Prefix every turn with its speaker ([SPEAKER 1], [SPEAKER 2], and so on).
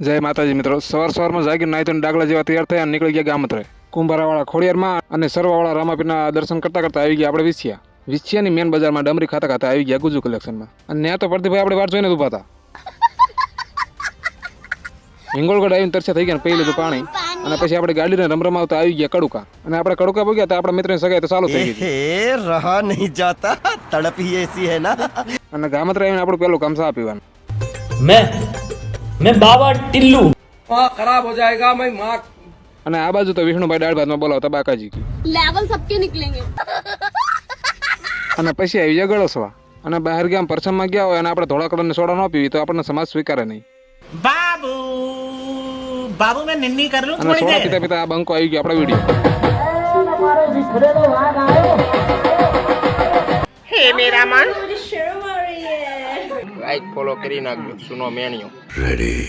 [SPEAKER 1] જય માતાજી મિત્રો. સવાર સવારમાં જાગીને નાયતોને ડાગલા જેવા તૈયાર થયા નીકળી ગયા ગામત્રે. કુંભારાવાળા ખોડિયારમાં અને સર્વાવાળા રામાપીના દર્શન કરતા કરતા આવી ગયા આપણે વિસિયા વિસિયાની મેન બજારમાં ડમરી ખાતા ખાતા આવી ગયા ગુજુ કલેક્શનમાં અને ત્યાં તો પરથી ભાઈ આપણે વાર જોઈને ઊભા હતા. હિંગોળગઢ આવીને તરસ્યા થઈ ગયા પી લીધું પાણી. અને પછી આપણે ગાડીને રમરમાવતા આવી ગયા કડુકા. અને આપણે કડુકા પગ્યા તો આપણા મિત્રની સગાઈ તો ચાલુ થઈ ગઈ
[SPEAKER 2] રહા નહીં જાતા. તડપી એસી હે ના.
[SPEAKER 1] અને ગામત્રે આવીને આપણું પેલું કામ સા પીવાનું.
[SPEAKER 3] મેં મેં બાવા ટિલ્લુ.
[SPEAKER 4] માં ખરાબ હો જાયેગા મેં માં
[SPEAKER 1] અને આ બાજુ તો વિષ્ણુભાઈ દાળ ભાતમાં બોલાવતા બાકાજી
[SPEAKER 5] કી લેવલ સબકે નીકળેંગે.
[SPEAKER 1] અને પછી આવી જાય ગળસવા અને બહાર ગયા પરસમમાં ગયા હોય અને આપણે ધોળા કલરની સોડા નો પીવી તો આપણને સમાજ સ્વીકારે નહીં.
[SPEAKER 6] બાબુ બાબુ મેં
[SPEAKER 1] નિન્ની
[SPEAKER 6] કર
[SPEAKER 1] થોડી
[SPEAKER 6] દેર
[SPEAKER 1] પિતા પિતા આ બંકો આવી ગયો આપણો વિડિયો.
[SPEAKER 7] હે મેરા મન લાઈક ફોલો કરી નાખજો. સુનો મેણિયો
[SPEAKER 2] રેડી